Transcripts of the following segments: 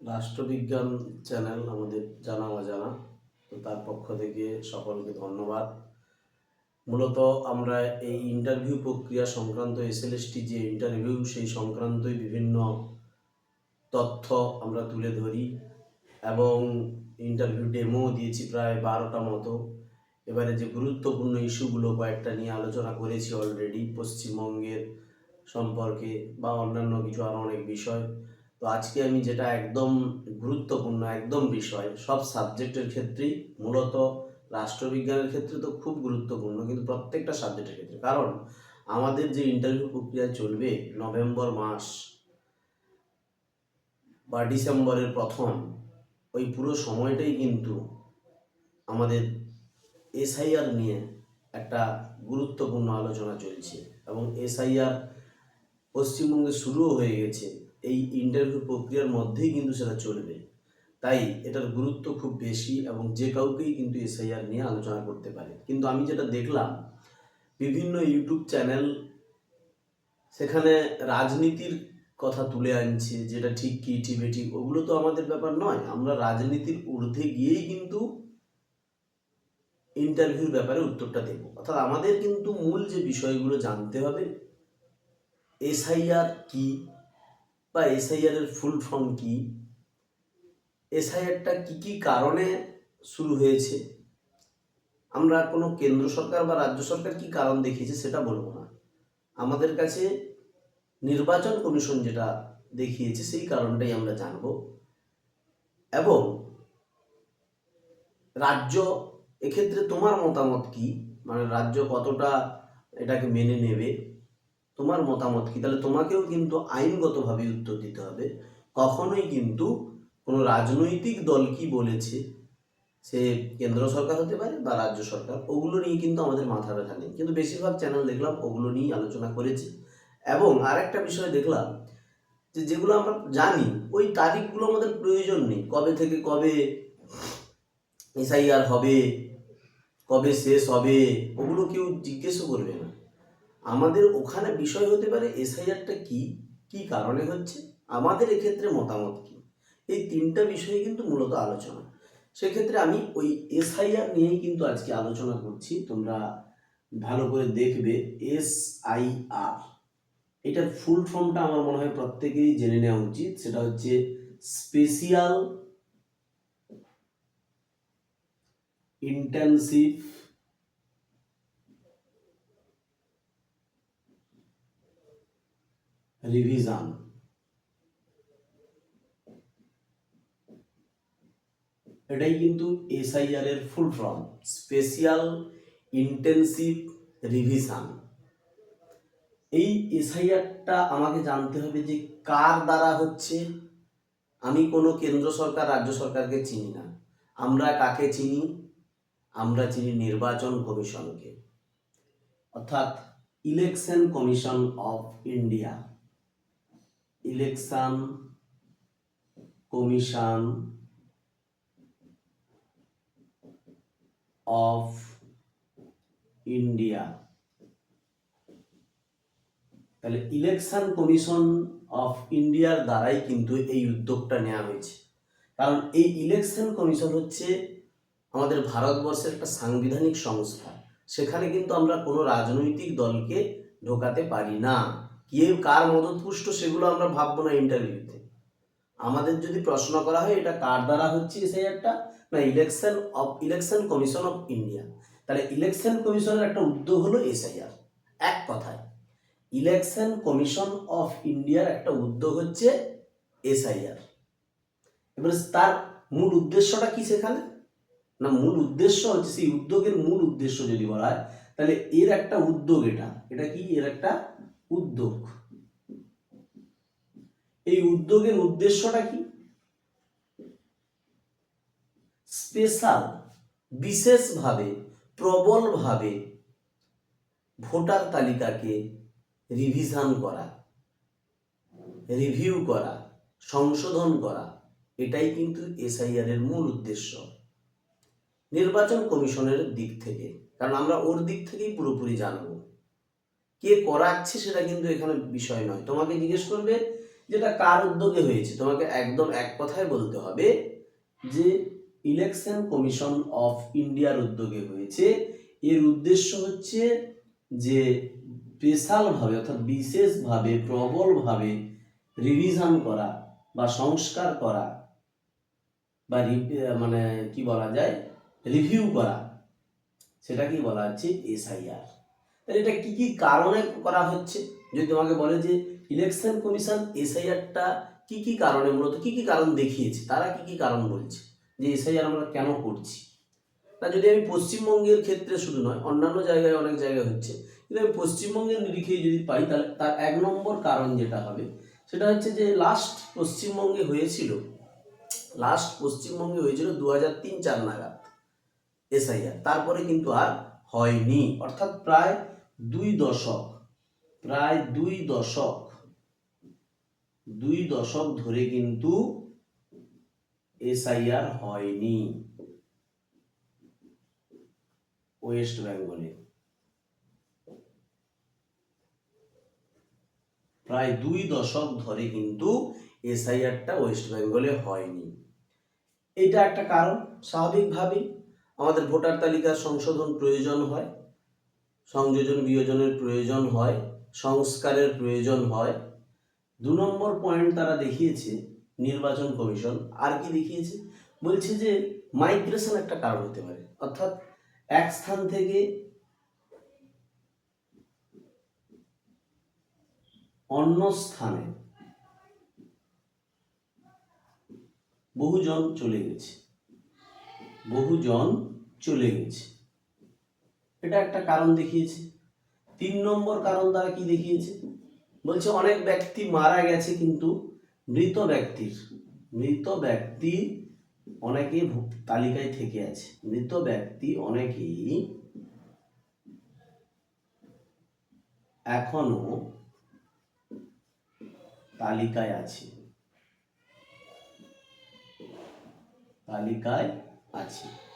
রাষ্ট্রবিজ্ঞান চ্যানেল আমাদের জানা অজানা। তো তার পক্ষ থেকে সকলকে ধন্যবাদ। মূলত আমরা এই ইন্টারভিউ প্রক্রিয়া সংক্রান্ত এসএলএসটি যে ইন্টারভিউ সেই সংক্রান্তই বিভিন্ন তথ্য আমরা তুলে ধরি এবং ইন্টারভিউ ডেমো দিয়েছি প্রায় বারোটা মতো। এবারে যে গুরুত্বপূর্ণ ইস্যুগুলো কয়েকটা নিয়ে আলোচনা করেছি অলরেডি পশ্চিমবঙ্গের সম্পর্কে বা অন্যান্য কিছু আরও অনেক বিষয়। তো আজকে আমি যেটা একদম গুরুত্বপূর্ণ, একদম বিষয়, সব সাবজেক্টের ক্ষেত্রেই, মূলত রাষ্ট্রবিজ্ঞানের ক্ষেত্রে তো খুব গুরুত্বপূর্ণ, কিন্তু প্রত্যেকটা সাবজেক্টের ক্ষেত্রে। কারণ আমাদের যে ইন্টারভিউ প্রক্রিয়া চলবে নভেম্বর মাস বা ডিসেম্বরের প্রথম, ওই পুরো সময়টাই কিন্তু আমাদের এসআইআর নিয়ে একটা গুরুত্বপূর্ণ আলোচনা চলছে এবং এসআইআর পশ্চিমবঙ্গে শুরুও হয়ে গেছে। এই ইন্টারভিউ প্রক্রিয়ার মধ্যেই কিন্তু সেটা চলবে। তাই এটার গুরুত্ব খুব বেশি এবং যে কাউকেই কিন্তু এসআইআর নিয়ে আলোচনা করতে পারে। কিন্তু আমি যেটা দেখলাম, বিভিন্ন ইউটিউব চ্যানেল সেখানে রাজনীতির কথা তুলে আনছে, যেটা ঠিক কি, ঠিক বেঠিক ওগুলো তো আমাদের ব্যাপার নয়। আমরা রাজনীতির ঊর্ধ্বে গিয়েই কিন্তু ইন্টারভিউর ব্যাপারে উত্তরটা দেব। অর্থাৎ আমাদের কিন্তু মূল যে বিষয়গুলো জানতে হবে এসআইআর কি বা এসআইআর এর ফুল ফর্ম কি? এসআইআরটা কি কি কারণে শুরু হয়েছে? আমরা কোনো কেন্দ্র সরকার বা রাজ্য সরকার কি কারণ দেখিয়েছে সেটা বলব না। আমাদের কাছে নির্বাচন কমিশন যেটা দেখিয়েছে সেই কারণটাই আমরা জানব। এবং রাজ্য, এক্ষেত্রে তোমার মতামত কি? মানে রাজ্য কতটা এটাকে মেনে নেবে? তোমার মতামত কি? তাহলে তোমাকেও কিন্তু আইনগতভাবে উত্তর দিতে হবে। কখনোই কিন্তু কোনো রাজনৈতিক দল কি বলেছে, সে কেন্দ্র সরকার হতে পারে বা রাজ্য সরকার, ওগুলো নিয়ে কিন্তু আমাদের মাথা ব্যথা নেই। কিন্তু বেশিরভাগ চ্যানেল দেখলাম ওগুলো নিয়েই আলোচনা করেছে। এবং আরেকটা বিষয় দেখলাম যে যেগুলো আমরা জানি, ওই তারিখগুলো আমাদের প্রয়োজন নেই। কবে থেকে কবে এসআইআর হবে, কবে শেষ হবে, ওগুলো কেউ জিজ্ঞেসও করবে না। আমাদের ওখানে বিষয় হতে পারে এসআইআরটা কি? কি কারণে হচ্ছে? আমাদের এক্ষেত্রে মতামত কি? এই তিনটা বিষয়ে কিন্তু মূলত আলোচনা। সেক্ষেত্রে আমি ওই এসআইআর নিয়েই কিন্তু আজকে আলোচনা করছি। তোমরা ভালো করে দেখবে এস আই আর এটার ফুল ফর্মটা আমার মনে হয় প্রত্যেকেই জেনে নেওয়া উচিত। সেটা হচ্ছে স্পেশিয়াল ইন্টেন্সিভ রিভিশন এটাই কিন্তু এসআইআর এর full form special intensive revision এই এসআইআরটা আমাকে জানতে হবে যে কার দ্বারা হচ্ছে? আমি কোনো কেন্দ্র সরকার, রাজ্য সরকারকে চিনি না। আমরা কাকে চিনি? আমরা চিনি নির্বাচন কমিশনকে। অর্থাৎ election commission of India election commission of India. তাহলে ইলেকশন কমিশন অফ ইন্ডিয়ার দ্বারাই কিন্তু এই উদ্যোগটা নেওয়া হয়েছে। কারণ এই ইলেকশন কমিশন হচ্ছে আমাদের ভারতবর্ষের একটা সাংবিধানিক সংস্থা। সেখানে কিন্তু আমরা কোনো রাজনৈতিক দলকে ঢোকাতে পারি না। কে কার মদতপুষ্ট সেগুলো আমরা ভাববো না ইন্টারভিউতে আমাদের যদি প্রশ্ন করা হয়, এটা কার দ্বারা হচ্ছে একটা? না election of election commission of India তাহলে ইলেকশন কমিশনের একটা উদ্যোগ হলো এসআইআর। এক কথায় ইলেকশন কমিশন অফ ইন্ডিয়ার একটা উদ্যোগ হচ্ছে এসআইআর। এবারে তার মূল উদ্দেশ্যটা কি সেখানে? না, মূল উদ্দেশ্য হচ্ছে, সেই উদ্যোগের মূল উদ্দেশ্য যদি বলা হয়, তাহলে এর একটা উদ্যোগ এটা। এটা কি? এর একটা উদ্যোগ। এই উদ্যোগের উদ্দেশ্যটা কি? স্পেশাল বিশেষভাবে, প্রবলভাবে ভোটার তালিকাকে রিভিশন করা রিভিউ করা, সংশোধন করা, এটাই কিন্তু এসআইআর এর মূল উদ্দেশ্য। নির্বাচন কমিশনের দিক থেকে, কারণ আমরা ওর দিক থেকেই পুরোপুরি জানব। কে করাচ্ছে সেটা কিন্তু এখানে বিষয় নয়। তোমাকে জিজ্ঞেস করবে যেটা কার উদ্যোগে হয়েছে? তোমাকে একদম এক কথায় বলতে হবে যে ইলেকশন কমিশন অফ ইন্ডিয়ার উদ্যোগে হয়েছে। এর উদ্দেশ্য হচ্ছে যে স্পেশালভাবে অর্থাৎ বিশেষভাবে প্রবলভাবে রিভিশন করা বা সংস্কার করা বা মানে কি বলা যায়? রিভিউ করা। সেটা কি বলা হচ্ছে এসআইআর তাহলে এটা কি কি কারণে করা হচ্ছে? যদি তোমাকে বলে যে ইলেকশন কমিশন এসআইআরটা কি কি কারণে, মূলত কি কি কারণ দেখিয়েছে? তারা কি কি কারণ বলছে? যে এসআইআর আমরা কেন করছি? না, যদি আমি পশ্চিমবঙ্গের ক্ষেত্রে শুধু নয়, অন্যান্য জায়গায় অনেক জায়গায় হচ্ছে, কিন্তু আমি পশ্চিমবঙ্গের নিরিখে যদি পাই, তাহলে তার এক নম্বর কারণ যেটা হবে, সেটা হচ্ছে যে লাস্ট পশ্চিমবঙ্গে হয়েছিল লাস্ট পশ্চিমবঙ্গে হয়েছিল দু হাজার তিন চার নাগাদ এসআইআর। তারপরে কিন্তু আর হয়নি। অর্থাৎ প্রায় দুই দশক, প্রায় দুই দশক দুই দশক ধরে কিন্তু এসআইআর হয়নি। ওয়েস্ট বেঙ্গলে। প্রায় দুই দশক ধরে কিন্তু এসআইআরটা ওয়েস্ট বেঙ্গলে হয়নি। এটা একটা কারণ, স্বাভাবিকভাবেই। আমাদের ভোটার তালিকার সংশোধন প্রয়োজন হয়। সংযোজন বিয়োজনের প্রয়োজন হয়, সংস্কারের প্রয়োজন হয়। দু নম্বর পয়েন্ট তারা দেখিয়েছে, নির্বাচন কমিশন। আর কি দেখিয়েছে? বলছে যে মাইগ্রেশন একটা কারণ হতে পারে। অর্থাৎ এক স্থান থেকে অন্য স্থানে বহুজন চলে গেছে। বহুজন চলে গেছে। এটা একটা কারণ দেখিয়েছে। তিন নম্বর কারণ তারা কি দেখিয়েছে? বলছে অনেক ব্যক্তি মারা গেছে কিন্তু মৃত ব্যক্তির, মৃত ব্যক্তি অনেকে ভু- তালিকায় থেকে আছে। মৃত ব্যক্তি অনেকেই এখনও তালিকায় আছে। তালিকায় আছে।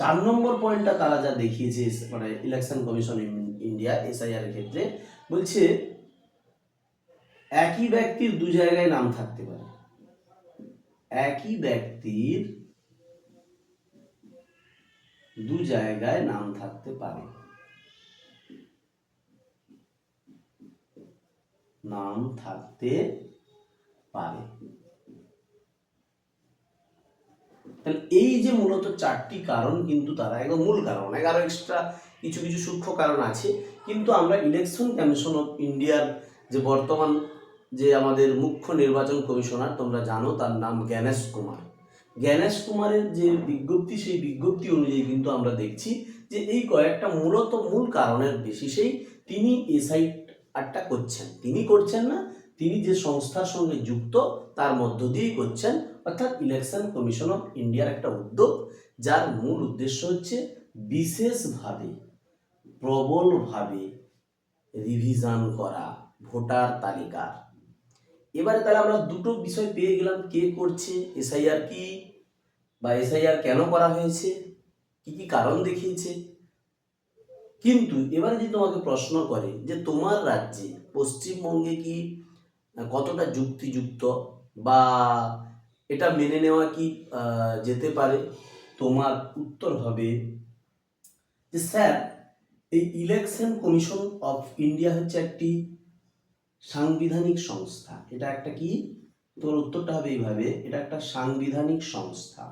চার নম্বর পয়েন্টটা তারা যা দেখিয়েছে মানে ইলেকশন কমিশন ইন্ডিয়া এসআইআর এর ক্ষেত্রে, বলছে একই ব্যক্তির দু জায়গায় নাম থাকতে পারে। একই ব্যক্তির দু জায়গায় নাম থাকতে পারে। নাম থাকতে পারে। তাহলে এই যে মূলত চারটি কারণ কিন্তু তারা একদম মূল কারণ, অনেক আরও এক্সট্রা কিছু কিছু সূক্ষ্ম কারণ আছে। কিন্তু আমরা ইলেকশন কমিশন অফ ইন্ডিয়ার যে বর্তমান যে আমাদের মুখ্য নির্বাচন কমিশনার, তোমরা জানো তার নাম জ্ঞানেশ কুমার। জ্ঞানেশ কুমারের যে বিজ্ঞপ্তি, সেই বিজ্ঞপ্তি অনুযায়ী কিন্তু আমরা দেখছি যে এই কয়েকটা মূলত মূল কারণের বেসিসেই তিনি এসআই আরটা করছেন। তিনি করছেন না, তিনি যে সংস্থার সঙ্গে যুক্ত, তার মধ্য দিয়েই করছেন। অর্থাৎ ইলেকশন কমিশন অফ ইন্ডিয়ার একটা উদ্যোগ, যার মূল উদ্দেশ্য হচ্ছে বিশেষভাবে, প্রবলভাবে রিভিশন করা ভোটার তালিকার। এবারে তাহলে আমরা দুটো বিষয় পেয়ে গেলাম, কে করছে এসআইআর কি বা এসআইআর কেন করা হয়েছে, কি কি কারণ দেখিয়েছে। কিন্তু এবারে যদি তোমাকে প্রশ্ন করে যে তোমার রাজ্যে পশ্চিমবঙ্গে কি কতটা যুক্তিযুক্ত বা এটা মেনে নেওয়া কি যেতে পারে? তোমার উত্তর হবে যে, স্যার, এই ইলেকশন কমিশন অফ ইন্ডিয়া হচ্ছে একটি সাংবিধানিক সংস্থা। এটা একটা কি? তোর উত্তরটা হবে এইভাবে, এটা একটা সাংবিধানিক সংস্থা।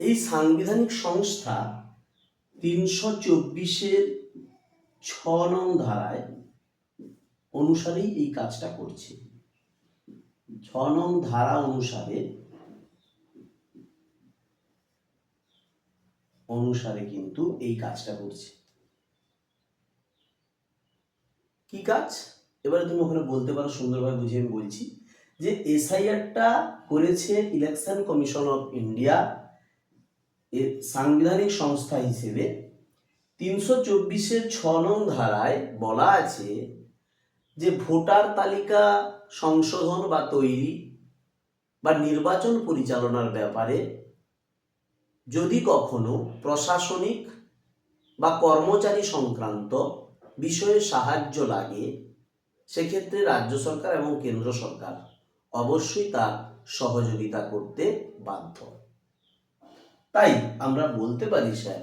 এই সাংবিধানিক সংস্থা তিনশো চব্বিশের ছ নং ধারায় অনুসারেই এই কাজটা করছে। ছ নং ধারা অনুসারে অনুসারে কিন্তু এই কাজটা করছে। কি কাজ? এবারে তুমি ওখানে বলতে পারো, সুন্দরভাবে বুঝিয়ে আমি বলছি যে এসআইআরটা করেছে ইলেকশন কমিশন অফ ইন্ডিয়া সাংবিধানিক সংস্থা হিসেবে। তিনশো চব্বিশের ছ নং ধারায় বলা আছে যে ভোটার তালিকা সংশোধন বা তৈরি বা নির্বাচন পরিচালনার ব্যাপারে যদি কখনো প্রশাসনিক বা কর্মচারী সংক্রান্ত বিষয়ে সাহায্য লাগে, সেক্ষেত্রে রাজ্য সরকার এবং কেন্দ্র সরকার অবশ্যই তার সহযোগিতা করতে বাধ্য। তাই আমরা বলতে পারি, স্যার,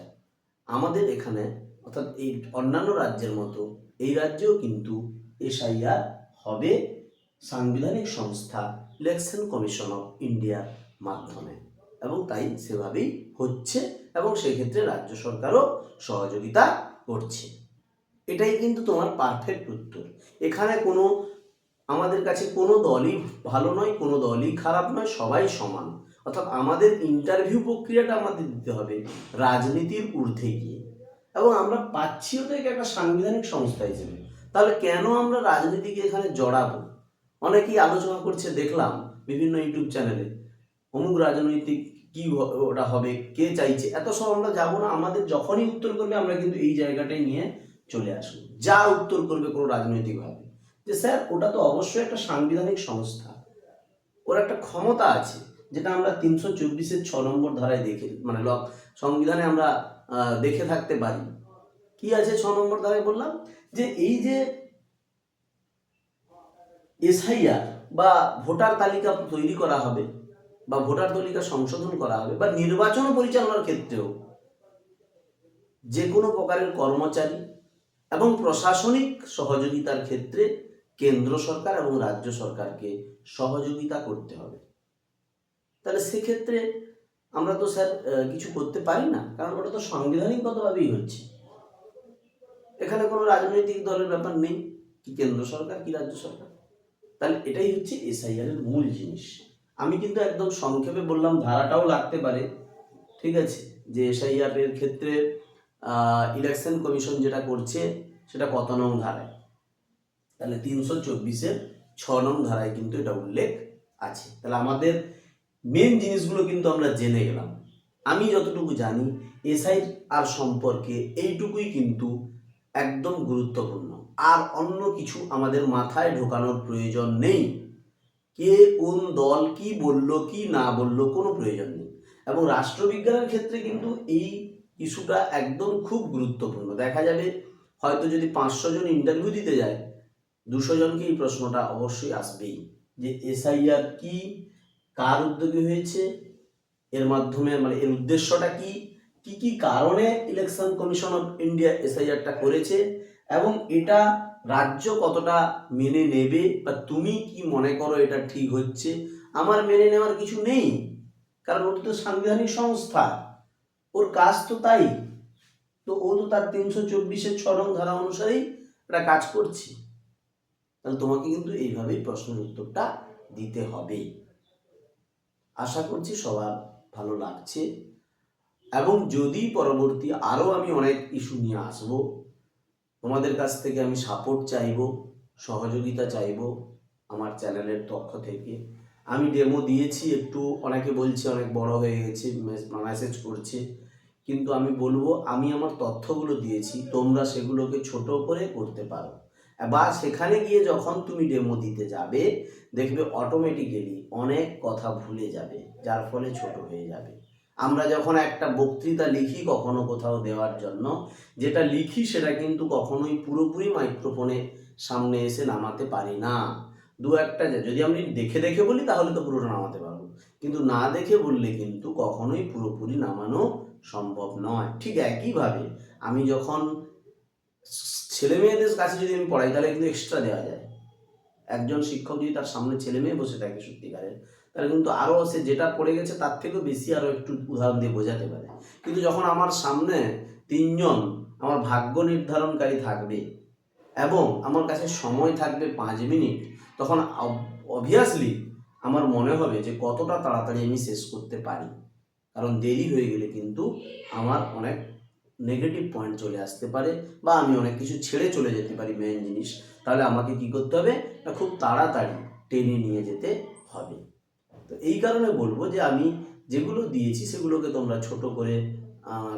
আমাদের এখানে অর্থাৎ এই অন্যান্য রাজ্যের মতো এই রাজ্যেও কিন্তু এসআইআর হবে সাংবিধানিক সংস্থা ইলেকশন কমিশন অফ ইন্ডিয়ার মাধ্যমে। এবং তাই সেভাবেই হচ্ছে এবং সেক্ষেত্রে রাজ্য সরকারও সহযোগিতা করছে। এটাই কিন্তু তোমার পারফেক্ট উত্তর। এখানে কোনো, আমাদের কাছে কোনো দলই ভালো নয়, কোনো দলই খারাপ নয়, সবাই সমান। অর্থাৎ আমাদের ইন্টারভিউ প্রক্রিয়াটা আমাদের দিতে হবে রাজনীতির ঊর্ধ্বে গিয়ে। এবং আমরা পাচ্ছি ওটাকে একটা সাংবিধানিক সংস্থা হিসেবে। তাহলে কেন আমরা রাজনীতিকে এখানে জড়াবো? অনেকেই আলোচনা করছে, দেখলাম বিভিন্ন ইউটিউব চ্যানেলে অমুক রাজনৈতিক কি ওটা হবে, কে চাইছে? এত সব আমরা যাব না, আমাদের যখনই উত্তর করবে আমরা কিন্তু এই জায়গাটাই নিয়ে চলে আসব। যা উত্তর করবে কোনো রাজনৈতিকভাবে। যে স্যার, ওটা তো অবশ্যই একটা সাংবিধানিক সংস্থা। ওর একটা ক্ষমতা আছে, যেটা আমরা তিনশো চব্বিশের ছ নম্বর ধারায় দেখে মানে ল- সংবিধানে আমরা দেখে থাকতে পারি। কি আছে ছ নম্বর ধারায় বললাম? যে এই যে এসআইআর বা ভোটার তালিকা তৈরি করা হবে বা ভোটার তালিকা সংশোধন করা হবে বা নির্বাচন পরিচালনার ক্ষেত্রেও যে কোনো প্রকারের কর্মচারী এবং প্রশাসনিক সহযোগিতার ক্ষেত্রে কেন্দ্র সরকার এবং রাজ্য সরকারকে সহযোগিতা করতে হবে। তাহলে সেক্ষেত্রে আমরা তো স্যার কিছু করতে পারি না, কারণ ওটা তো সাংবিধানিকগতভাবেই হচ্ছে। এখানে কোনো রাজনৈতিক দলের ব্যাপার নেই, কি কেন্দ্র সরকার, কি রাজ্য সরকার? তাহলে এটাই হচ্ছে এসআইআর এর মূল জিনিস। আমি কিন্তু একদম সংক্ষেপে বললাম, ধারাটাও লাগতে পারে, ঠিক আছে? যে এসআইআর এর ক্ষেত্রে ইলেকশন কমিশন যেটা করছে, সেটা কত নং ধারায়? তাহলে তিনশো চব্বিশের ছ নং ধারায় কিন্তু এটা উল্লেখ আছে। তাহলে আমাদের মেন জিনিসগুলো কিন্তু আমরা জেনে গেলাম। আমি যতটুকু জানি এসআই আর সম্পর্কে এইটুকুই কিন্তু একদম গুরুত্বপূর্ণ। আর অন্য কিছু আমাদের মাথায় ঢোকানোর প্রয়োজন নেই। কে কোন দল কি বলল, কি না বলল, কোনো প্রয়োজন নেই। এবং রাষ্ট্রবিজ্ঞানের ক্ষেত্রে কিন্তু এই ইস্যুটা একদম খুব গুরুত্বপূর্ণ। দেখা যাবে হয়তো যদি পাঁচশো জন ইন্টারভিউ দিতে যায়, দুশো জনকে এই প্রশ্নটা অবশ্যই আসবেই। যে এসআইআর কি, কার উদ্যোগে হয়েছে, এর মাধ্যমে মানে এর উদ্দেশ্যটা কি কি কি কারণে ইলেকশন কমিশন অফ ইন্ডিয়া এসআইআরটা করেছে এবং এটা রাজ্য কতটা মেনে নেবে বা তুমি কি মনে করো এটা ঠিক হচ্ছে? আমার মেনে নেওয়ার কিছু নেই, কারণ ওটা তো সাংবিধানিক সংস্থা। ওর কাজ তো তাই। তো ও তো তার তিনশো চব্বিশের ছ নং ধারা অনুসারেই এটা কাজ করছে। তাহলে তোমাকে কিন্তু এইভাবেই প্রশ্নের উত্তরটা দিতে হবে। আশা করছি সবার ভালো লাগছে। এবং যদি পরবর্তী আরও আমি অনেক ইস্যু নিয়ে আসব, তোমাদের কাছ থেকে আমি সাপোর্ট চাইব, সহযোগিতা চাইব আমার চ্যানেলের পক্ষ থেকে। আমি ডেমো দিয়েছি, একটু অনেকে বলছে অনেক বড় হয়ে গেছে মেসেজ করছে। কিন্তু আমি বলব, আমি আমার তথ্যগুলো দিয়েছি, তোমরা সেগুলোকে ছোট করে করতে পারো। বা সেখানে গিয়ে যখন তুমি ডেমো দিতে যাবে, দেখবে অটোমেটিক্যালি অনেক কথা ভুলে যাবে, যার ফলে ছোট হয়ে যাবে। আমরা যখন একটা বক্তৃতা লিখি কখনো কোথাও দেওয়ার জন্য, যেটা লিখি সেটা কিন্তু কখনোই পুরোপুরি মাইক্রোফোনে সামনে এসে নামাতে পারি না। দু একটা যদি আমি দেখে দেখে বলি তাহলে তো পুরোটা নামাতে পারব। কিন্তু না দেখে বললে কিন্তু কখনোই পুরোপুরি নামানো সম্ভব নয়। ঠিক একইভাবে আমি যখন ছেলে মেয়েদের কাছে যদি আমি পড়াই তাহলে কিন্তু এক্সট্রা দেওয়া যায়। একজন শিক্ষক যদি তার সামনে ছেলে মেয়ে বসে থাকে সত্যিকারের তাহলে কিন্তু আরও সে যেটা পড়ে গেছে তার থেকেও বেশি আরও একটু উদাহরণ দিয়ে বোঝাতে পারে। কিন্তু যখন আমার সামনে তিনজন আমার ভাগ্য নির্ধারণকারী থাকবে এবং আমার কাছে সময় থাকবে পাঁচ মিনিট, তখন অবভিয়াসলি আমার মনে হবে যে কতটা তাড়াতাড়ি আমি শেষ করতে পারি। কারণ দেরি হয়ে গেলে কিন্তু আমার অনেক নেগেটিভ পয়েন্ট চলে আসতে পারে বা আমি অনেক কিছু ছেড়ে চলে যেতে পারি মেন জিনিস। তাহলে আমাকে কি করতে হবে? না, খুব তাড়াতাড়ি টেনে নিয়ে যেতে হবে। তো এই কারণে বলব যে আমি যেগুলো দিয়েছি সেগুলোকে তোমরা ছোট করে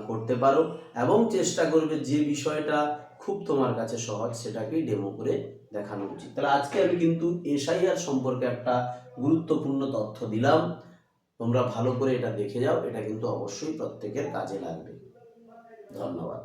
করতে পারো এবং চেষ্টা করবে যে বিষয়টা খুব তোমার কাছে সহজ সেটাকেই ডেমো করে দেখানো উচিত। তাহলে আজকে আমি কিন্তু এসআইআর সম্পর্কে একটা গুরুত্বপূর্ণ তথ্য দিলাম। তোমরা ভালো করে এটা দেখে যাও, এটা কিন্তু অবশ্যই প্রত্যেকের কাজে লাগবে। ধন্যবাদ।